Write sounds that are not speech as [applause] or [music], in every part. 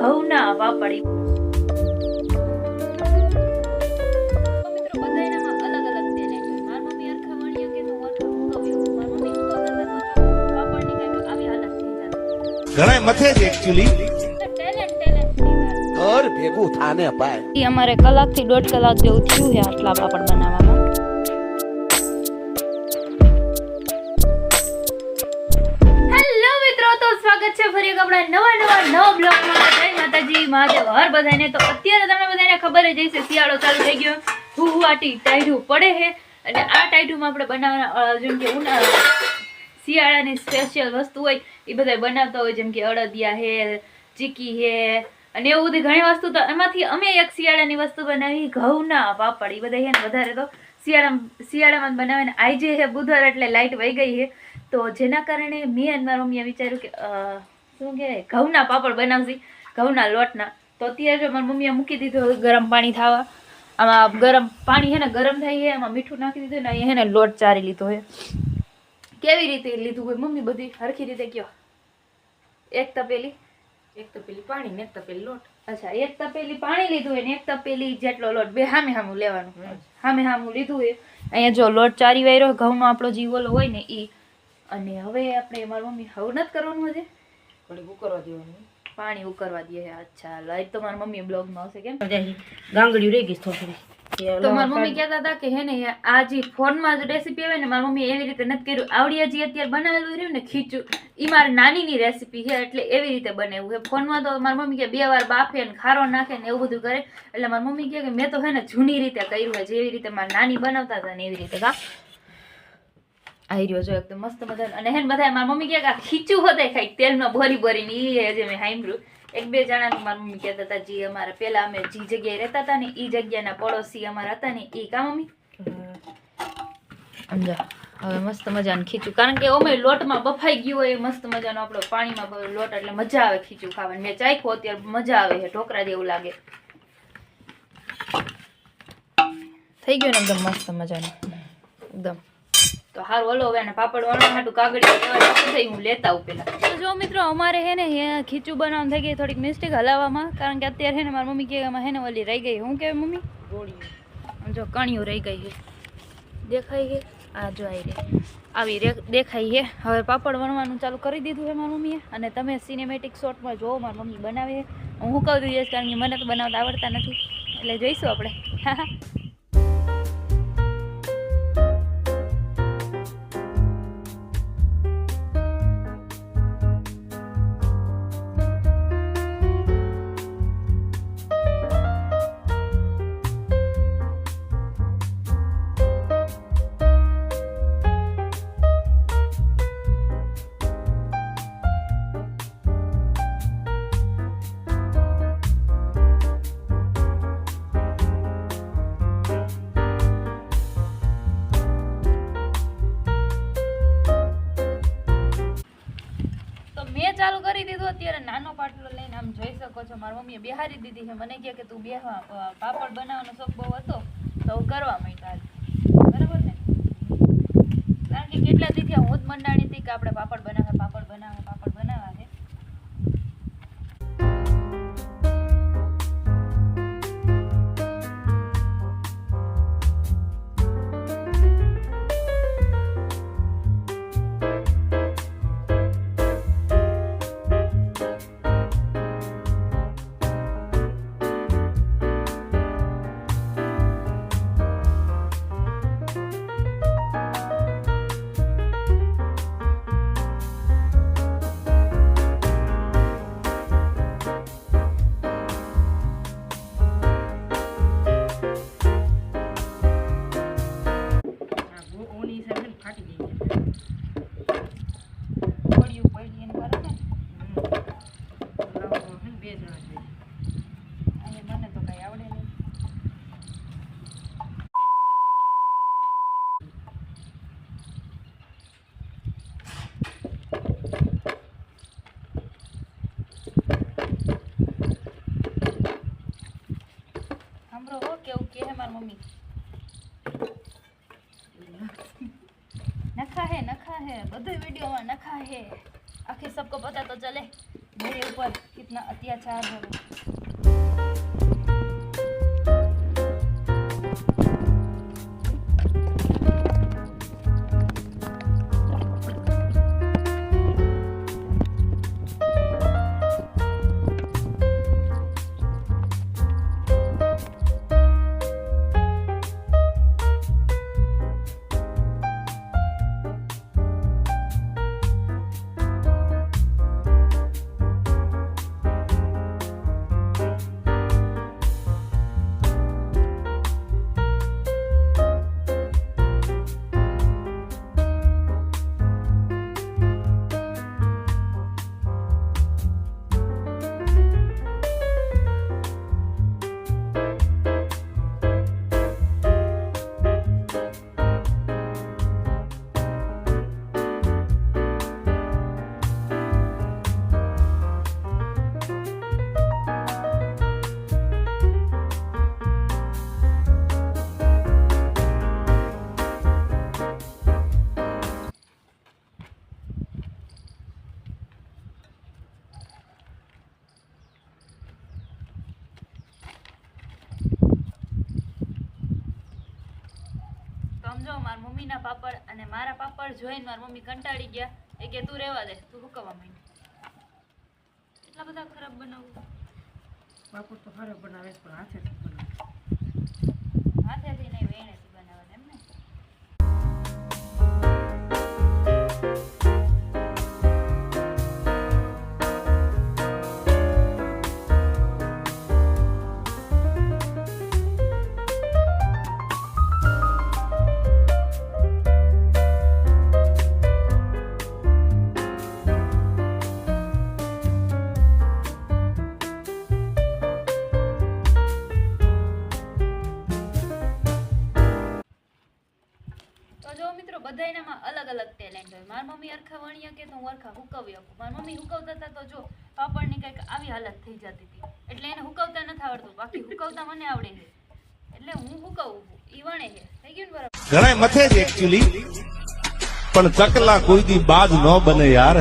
ઘઉંના આવા પડી. ઘણા મથે છે એકચ્યુઅલી. ઘર ભેગું થાને અમારે કલાકથી દોઢ કલાક જેવું થયું છે આટલા પાપડ બનાવવામાં. હેલો મિત્રો તો સ્વાગત છે ફરી એક આપણા નવા નવા નવા બ્લોગમાં. માતાજી, મહાદેવ, હર બધાને તો અત્યારે તમને બધાને ખબર જ હશે, શિયાળો ચાલુ થઈ ગયો. હુવાટી ટાઈઢું પડે છે. અને આ ટાઈઢુંમાં આપણે બનાવવાના જેમ કે ઉના શિયાળાની સ્પેશિયલ વસ્તુ હોય, એ બધા બનાવતા હોય, જેમ કે અડદિયા હે ચીકી હે અને એવું બધી ઘણી વસ્તુ તો એમાંથી અમે એક શિયાળાની વસ્તુ બનાવી, ઘઉંના પાપડ, એ બધા છે વધારે તો. શિયાળા, શિયાળામાં બનાવીને આજે છે બુધવાર એટલે લાઇટ વહી ગઈ છે. તો જેના કારણે મેં અને મારા મમ્મીએ વિચાર્યું કે શું કહેવાય, ઘઉંના પાપડ બનાવશી. ઘઉંના લોટના. તો અત્યારે જો મારી મમ્મીએ મૂકી દીધું ગરમ પાણી થવા. આમાં ગરમ પાણી છે ને ગરમ થાય છે એમાં મીઠું નાખી દીધું ને અહીંયા છે ને લોટ ચારી લીધો છે. કેવી રીતે લીધું હોય મમ્મી બધી? સરખી રીતે કયો. એક તપેલી. એક તપેલી પાણી ને એક તપેલી લોટ. અચ્છા એક તપેલી પાણી લીધું હોય ને એક તપેલી જેટલો લોટ. બે હામે હામું લેવાનું. હામે. હામું લીધું હોય. અહીંયા જો લોટ ચારી વાયરો ઘઉંનો આપણો જે ઓલો હોય ને એ અને હવે આપણે મારી મમ્મી હવે નથી કરવાનું હજી થોડીક ઉકળવા દેવાની. પાણી ઉકરવા દે છે અચ્છા. લાઈટ તો મારી મમ્મી બ્લોગમાં આવશે કેમ? ગાંગડી રહી ગઈ થોડી થોડી. તો મારી મમ્મી કહેતા હતા કે હે ને આ જે ફોનમાં જ રેસીપી આવે ને મારી મમ્મી એવી રીતે નથી કર્યું. આવડી જે અત્યારે બનાવેલું રહ્યું ને ખીચું. એ મારી નાનીની રેસીપી છે એટલે એવી રીતે બનાવ્યું છે. ફોનમાં તો મારી મમ્મી કે બે વાર બાફે ને ખારો નાખે ને એવું બધું કરે. એટલે મારી મમ્મી કહે કે મેં તો હે ને જૂની રીતે કર્યું છે જેવી રીતે મારી નાની બનાવતા હતા ને એવી રીતે. કા? આવી રહ્યો જો એકદમ મસ્ત મજા અને હે બધા મારા મમ્મી કહે કે આ ખીચું હતા ખાઈ, તેલમાં ભરી ભરીને એ હજી મેં સાંભળ્યું. એક બે જણાનું મારા મમ્મી કહેતા હતા, જે, અમારે પેલા અમે જે જગ્યાએ રહેતા હતા ને એ જગ્યાના પડોશી અમારા હતા ને એ કા મમ્મી? સમજા. હવે મસ્ત મજાનું ખીચું. કારણ કે અમે લોટમાં બફાઈ ગયું હોય મસ્ત મજાનો આપણો પાણીમાં લોટ એટલે મજા આવે ખીચું ખાવાની. મેં ચાખ્યું, અત્યારે મજા આવે છે ઢોકળા જેવું લાગે. થઈ ગયું ને એકદમ મસ્ત મજાનું? એકદમ. તો હારું હલો હવે પાપડ વણવા માટે કાગળ થઈ હું લેતા આવું પેલા તો જો મિત્રો અમારે હે ને હે ખીચું બનાવવાનું થઈ ગઈ થોડીક મિસ્ટેક હલાવવામાં કારણ કે અત્યારે હે ને મારી મમ્મી કે એમાં હે ને ઓલી રહી ગઈ. હું કે મમ્મી? ગોળી જો કણિયું રહી ગઈ છે દેખાય છે આ જો આવી રે આવી રે દેખાય છે હવે પાપડ વણવાનું ચાલુ કરી દીધું છે મારી મમ્મીએ. અને તમે સિનેમેટિક શોટમાં જોવો મારી મમ્મી બનાવે હું. કહું જઈશ કારણ કે મને તો બનાવતા આવડતા નથી. એટલે જોઈશું આપણે. [laughs] ચાલુ દીધું. અત્યારે નાનો પાટલો લઈને આમ જોઈ શકો છો. મારી મમ્મીએ બિહારી દીધી છે. મને કહે કે તું બેહવા પાપડ બનાવવાનો શોખ બહુ હતો, તો હું કરવા માંડ્યા બરાબર ને? કારણ કે કેટલા દીધી હું જ મંડાણી હતી કે આપણે પાપડ બનાવે પાપડ બનાવે, પાપડ સાંભળો હો કેવું કે હે મારી મમ્મી નખા હે નખા હે બધું વિડીયોમાં નખા હે આખી સબકો પતા તો ચલે मेरे हमारे ऊपर कितना अत्याचार है પાપડ અને મારા પાપડ જોઈને મારી મમ્મી કંટાળી ગયા. એ કે, તું રહેવા દે, તું હુકવવા માંડી. એટલા બધા ખરાબ બનાવું. બાપુ તો ખરાબ બનાવે પણ હાથેથી મિત્રો બધાયનામાં અલગ અલગ ટેલેન્ટ હોય. મારી મમ્મી અરખા વણીએ કે તો હું અરખા હુકવી આપું મારી મમ્મી હુકવતા હતા તો જો પાપડની કંઈક આવી હાલત થઈ જતી હતી. એટલે એને હુકવતા નથી આવડતું. બાકી હુકવતા મને આવડે છે. એટલે હું હુકવું ઈ વણે છે. થઈ ગયું ને બરાબર? ઘણા મથે જ એકચ્યુઅલી પણ ચકલા કોઈ દી બાજ ન બને યાર.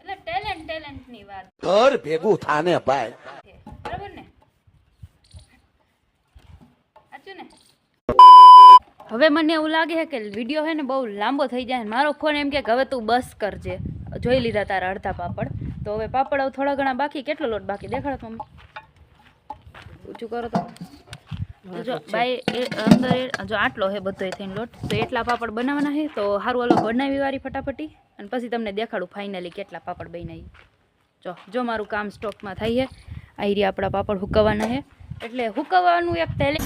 એટલે ટેલેન્ટ ટેલેન્ટની વાત. ઘર ભેગું થાને ભાઈ છે બરાબર ને સાચું ને હવે મને એવું લાગે છે કે વીડિયો છે ને બહુ લાંબો થઈ જાય ને મારો ફોન એમ કે હવે તું બસ કરજે. જોઈ લીધા તારા અડધા પાપડ. તો હવે પાપડ હવે થોડા ઘણા બાકી. કેટલો લોટ બાકી? દેખાડો તમે ઊંચું કરો તો. જો બાય એ અંદર એ- જો આટલો હે બધો થઈને લોટ. તો એટલા પાપડ બનાવવાના છે. તો સારું હાલો બનાવી વાળી ફટાફટી. અને પછી તમને દેખાડું ફાઇનલી કેટલા પાપડ બનાવી જો જો મારું કામ સ્ટોકમાં થાય છે. આ રહ્યા આપણા પાપડ હુકવવાના છે. એટલે હુકવવાનું એક ટેલેન્ટ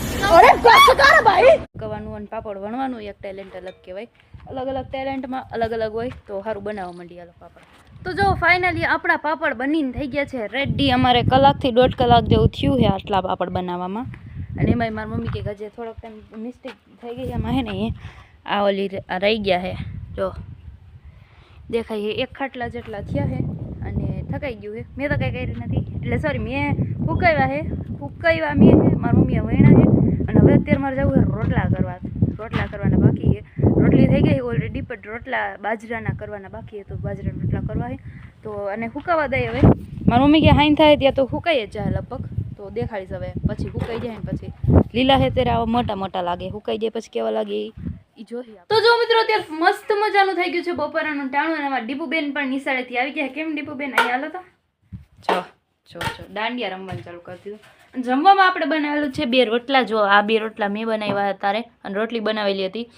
હુકવવાનું અને પાપડ વણવાનું એક ટેલેન્ટ અલગ કહેવાય. અલગ અલગ ટેલેન્ટમાં અલગ અલગ હોય તો સારું બનાવવા માંડી આલો પાપડ. તો જો ફાઇનલી આપણા પાપડ બનીને થઈ ગયા છે. રેડી અમારે કલાકથી દોઢ કલાક જેવું થયું છે આટલા પાપડ બનાવવામાં. અને એમાંય મારી મમ્મી કે હજી થોડોક ટાઈમ મિસ્ટેક થઈ ગઈ એમાં હે ને એ આ ઓલી રહી ગયા છે. જો. દેખાય છે એક ખાટલા જેટલા થયા છે અને થકાઈ ગયું છે. મેં તો કંઈ કર્યું નથી. એટલે સોરી મેં ફૂંકાવ્યા છે. ફૂંકાવ્યા મેં છે મારી મમ્મીએ વણ્યા છે અને હવે અત્યારે મારે જવું છે રોટલા કરવા રોટલા કરવાના બાકી છે. રોટલી થઈ ગઈ ઓલરેડી બટ રોટલા બાજરાના કરવાના બાકી તો બાજરાના રોટલા કરવા છે. તો અને સુકાવા દઈએ હવે. મારી મમ્મી કે હાઈન થાય ત્યાં તો સુકાઈ જ જાય લગભગ. તો દેખાડીશ હવે પછી સુકાઈ જાય ને પછી. લીલા છે ત્યારે આવા મોટા મોટા લાગે સુકાઈ જાય પછી કેવા લાગે એ જોઈએ તો જો મિત્રો અત્યારે મસ્ત મજાનું થઈ ગયું છે બપોરાનું ટાણું અને એમાં ડીપુબેન પણ નિશાળેથી આવી ગયા કેમ ડીપુબેન અહીંયા હાલો તો. જો જો જો દાંડિયા રમવાનું ચાલુ કરી દીધું. જમવામાં આપણે બનાવેલું છે બે રોટલા. જો આ બે રોટલા મેં બનાવ્યા હતા તારે. અને રોટલી બનાવેલી હતી.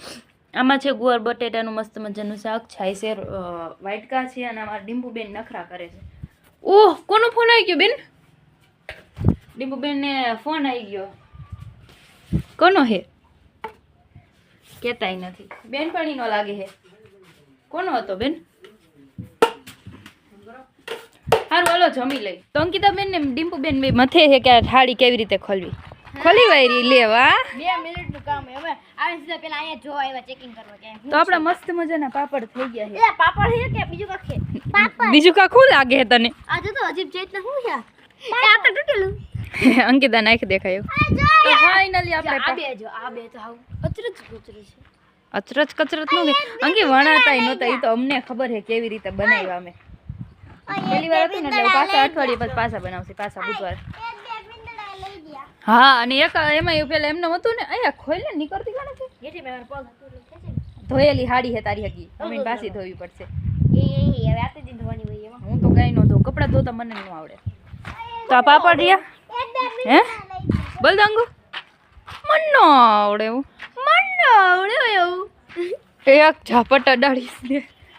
આમાં છે ગુવાર, બટેટાનું મસ્ત મજાનું શાક છાય છે વાટકા છે અને આમાં ડીંબુબેન નખરા કરે છે. ઓહ, કોનો ફોન આવી ગયો બેન? ડીંબુબેનને ફોન આવી ગયો. કોનો હે? કહેતાય નથી. બેનપણીનો લાગે હે. કોનો હતો બેન? સારું હાલો જમી લઈ. તો અંકિતા બેન ને ડિમ્પુ બેન બે મથે છે કે થાળી કેવી રીતે ખોલવી? ખોલી વાયરી લેવા બે મિનિટનું કામ હવે આવે સીધા પેલા અહીંયા જો આવ્યા ચેકિંગ કરવા કે તો આપણા મસ્ત મજાના પાપડ થઈ ગયા છે. એ પાપડ છે કે બીજું કાંક છે? પાપડ. બીજું કા શું લાગે છે તને? આ જો તો અજીબ એટલે શું છે? આ તો તૂટેલું. [laughs] અંકિતા નાખ દેખાયો. તો ફાઇનલી આપણે આ બે જો આ બે તો આવું. અચરજ ગોચરી છે. અચરજ કચરતનું અંકી વણાતા નહોતા એ તો અમને ખબર છે કેવી રીતે બનાવ્યા અમે. પહેલી વાર હતું ને એટલે પાછા અઠવાડિયે પછી પાછા બનાવશે પાછા બુધવાર. હા અને એક એમાં એવું પેલા એમને હતું ને અહીંયા ખોલ નીકળતી કોને છે જેથી મેં મારો પગ હતો એટલે ખેંચી ને. ધોયેલી હાડી હે તારી હગી. મમ્મીને પાછી ધોવી પડશે. હું તો કઈ નો ધોઉં કપડાં ધોતા મને ન આવડે. તો આ પાપડ રહ્યા? હે? બોલ દાંગુ મન ન આવડે એવું. મન ન આવડે એવું. એક ઝાપટ અડાડીશ ને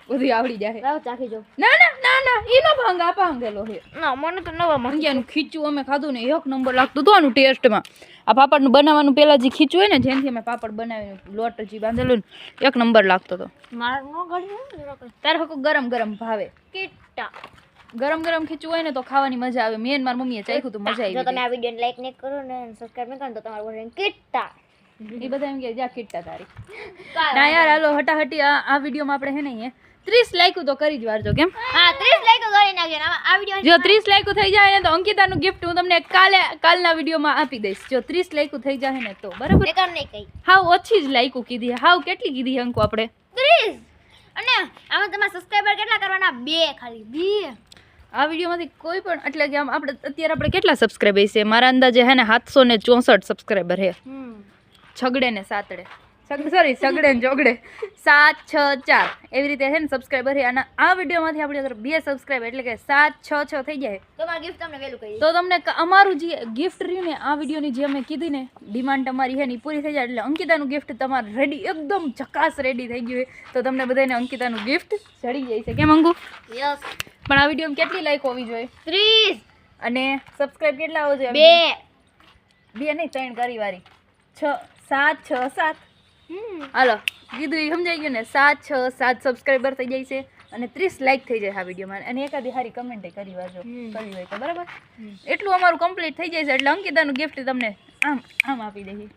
બધું આવડી જાય લાવ ચાખી જો ના ના ના ના ઈનો ભંગ આ ભાંગેલો છે ના મને તો નવા માં મંગ્યાનું ખીચું અમે ખાધું ને એક નંબર લાગતું હતું આનું ટેસ્ટમાં આ પાપડનું બનાવવાનું પહેલાં જે ખીચું હોય ને જેનથી અમે પાપડ બનાવીને લોટ જે બાંધેલું ને એક નંબર લાગતો હતો. મારા નો ગળી તારે હકો ગરમ ગરમ ભાવે. કિટ્ટા ગરમ ગરમ ખીચું હોય ને તો ખાવાની મજા આવે. મેં માર મમ્મીએ ચાખ્યું તો મજા જો તમે આ વિડીયોને લાઈક નહીં કરો ને સબસ્ક્રાઇબ નહીં કરો તો તમારું બોલવાનું કિટ્ટા એ બધા એમ કે જા કીટતા તારી. ના યાર હાલો હટાહટી આ આ વિડીયોમાં આપણે હે નહીં ત્રીસ લાયકું તો કરી જ વારજો કેમ? હા 30 લાઈક કરી નાખજો આ વીડિયો જો ત્રીસ લાયકું થઈ જાય ને તો અંકિતાનું ગિફ્ટ હું તમને કાલે કાલના વિડીયોમાં આપી દઈશ. જો ત્રીસ લાયકું થઈ જાય ને તો બરાબર? બેકાર નહીં કઈ હાવ ઓછી જ લાયકું કીધી. હાવ કેટલી કીધી અંકો આપણે? 30 અને આમાં તમારા સબસ્ક્રાઇબર કેટલા કરવાના? બે ખાલી બે. આ વિડીયોમાંથી કોઈ પણ એટલે કે આમ આપણે અત્યારે આપણે કેટલા સબસ્ક્રાઈબર છે? મારા અંદાજે હે ને સાતસો ને ચોસઠ સબસ્ક્રાઈબર હે છગડે ને સાતડે. સોરી સગડે ને ચોગડે સાત છ ચાર. એવી રીતે છે ને સબસ્ક્રાઈબર છે અને આ વિડીયોમાંથી આપણે અગર બે સબસ્ક્રાઈબ એટલે કે સાત છ છ થઈ જાય તો મારી ગિફ્ટ તમને વહેલું કરી તો તમને અમારું જે ગિફ્ટ રહ્યું ને આ વિડીયોની જે અમે કીધી ને ડિમાન્ડ તમારી છે ને પૂરી થઈ જાય. એટલે અંકિતાનું ગિફ્ટ તમારે રેડી એકદમ ચકાસ રેડી થઈ ગયું તો તમને બધાને અંકિતાનું ગિફ્ટ ચડી જાય છે. કેમ અંગુ યસ પણ આ વીડિયો કેટલી લાઈક હોવી જોઈએ? 30 અને સબસ્ક્રાઈબ કેટલા હોવો જોઈએ? બે. બે નહીં ત્રણ કરી વારી છ સાત છ સાત. હાલો કીધું એ સમજાઈ ગયું ને સાત છ સાત સબસ્ક્રાઈબર થઈ જાય છે અને ત્રીસ લાઈક થઈ જાય આ વિડીયોમાં. અને એકાદી સારી કમેન્ટ કરી વાજો કરી હોય તો બરાબર? એટલું અમારું કમ્પ્લીટ થઈ જાય છે એટલે અંકિતાનું ગિફ્ટ તમને આમ આમ આપી દઈએ.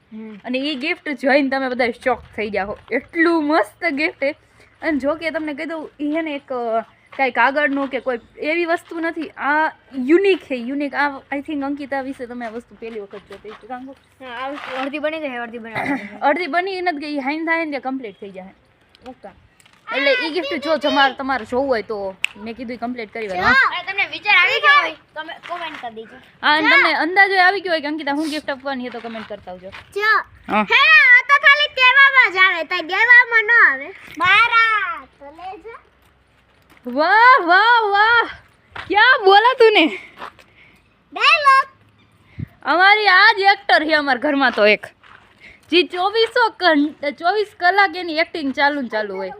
અને એ ગિફ્ટ જોઈને તમે બધા શોક થઈ જાઓ. એટલું મસ્ત ગિફ્ટ અને જો કે તમને કહી દઉં એ એક કાંઈ કાગળનું કે કોઈ એવી વસ્તુ નથી. આ યુનિક છે યુનિક આ આઈ થિંક અંકિતા વિશે તમે આ વસ્તુ પહેલી વખત જોતી અડધી બની ગઈ અડધી બની [coughs] અડધી બની નથી ગઈ. હાઈન થાય ને કમ્પ્લીટ થઈ જાય ઓકે. એટલે એ ગિફ્ટ જો તમારે તમારે જોવું હોય તો મેં કીધું કમ્પ્લીટ કરી વાર તમને વિચાર આવી ગયો હોય તમે કમેન્ટ કરી દેજો. હા અને તમને અંદાજો આવી ગયો હોય કે અંકિતા હું ગિફ્ટ આપવાની તો કમેન્ટ કરતા આવજો. જો. હે. આ તો ખાલી કહેવામાં જ આવે તો દેવામાં ન આવે. મારા તો લેજો. વાહ વાહ વાહ. ક્યાં બોલા તूने ડાયલોગ અમારી આ જ એક્ટર છે અમારા ઘરમાં તો એક. જે ચોવીસો ચોવીસ કલાક એની એક્ટિંગ ચાલુ ને ચાલુ હોય.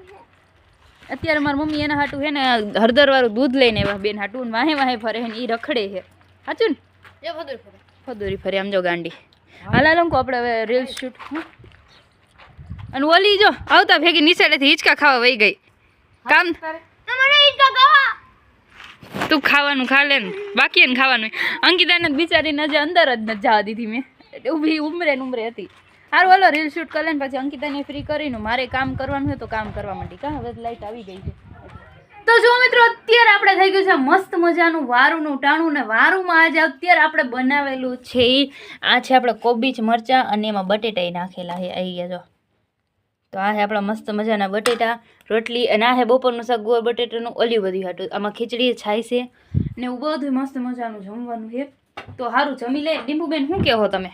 અત્યારે મારી મમ્મી એના હાટું છે ને હળદરવાળું દૂધ લઈને આવ્યા બેન હાટું ને વાહે વાહે ફરે ને એ રખડે છે. સાચું ને? એ ફરે. આમ જો ગાંડી. હાલા લંકો આપણે હવે રીલ શૂટ અને ઓલી જો આવતા ભેગી નીચેડેથી હિંચકા ખાવા વહી ગઈ. કામ તું ખાવાનું ખા લે બાકી એને ખાવાનું અંકિતાને જ બિચારીને હજી અંદર જ નથી જવા દીધી મેં. ઊભી ઉમરે ને ઉમરે હતી. હારું, હાલો રીલ શૂટ કરી ને પછી અંકિતાને ફ્રી કરીને મારે કામ કરવાનું હોય તો કામ કરવા માંડી. કા, હવે લાઈટ આવી ગઈ છે. તો જો મિત્રો, અત્યારે આપણે થઈ ગયું છે મસ્ત મજાનું વારુંનું ટાણું ને વારુંમાં આજે અત્યારે આપણે બનાવેલું છે આ છે આપણે કોબીજ મરચાં અને એમાં બટેટા નાખેલા છે. આવી ગયા જો. તો આ છે આપણા મસ્ત મજાના બટેટા રોટલી અને આ છે બપોરનું શાક ગોળ બટેટાનું ઓલી બધી હાટું. આમાં ખીચડી છાય છે. ને એવું બધું મસ્ત મજાનું જમવાનું છે. તો સારું જમી લે. ડીમ્બુબેન શું કહો તમે?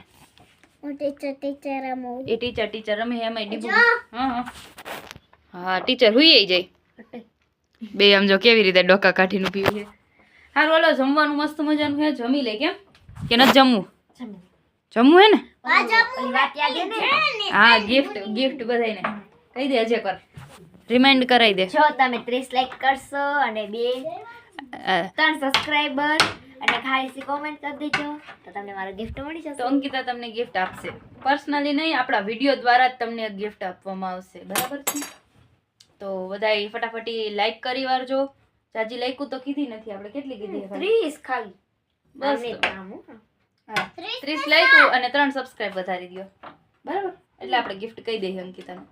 ટીચર ટીચર અમો એ ટીચર ટીચર રમે એમાં ડીંબુ હા હા. હા ટીચર હુઈ જાય. બે આમ જો કેવી રીતે ડોકા કાઢીને પીવું છે સારું હાલો જમવાનું મસ્ત મજાનું છે. જમી લે કેમ? કે ન જમવું? જમવું હે ને? હે ગિફ્ટ ગિફ્ટ બધાને કહી દે અજય કર રિમાઇન્ડ કરાવી દે. જો તમે 30 લાઈક કરશો અને બે ત્રણ સબસ્ક્રાઇબર અને ખાલી સી કોમેન્ટ કરી દેજો તો તમને મારો ગિફ્ટ મળી જશે. તો અંકિતા તમને ગિફ્ટ આપશે. પર્સનલી નહીં આપણા વીડિયો દ્વારા જ તમને ગિફ્ટ આપવામાં આવશે. બરાબર છે? તો બધાય ફટાફટી લાઈક કરી વારજો. જાજી લાઈકું તો કીધી નથી આપણે કેટલી કીધી છે ખાલી? 30 ખાલી. બસ ત્રીસ લાઈક અને ત્રણ સબસ્ક્રાઇબ વધારી દો બરાબર? એટલે આપણે ગિફ્ટ કહી દઈએ અંકિતાને.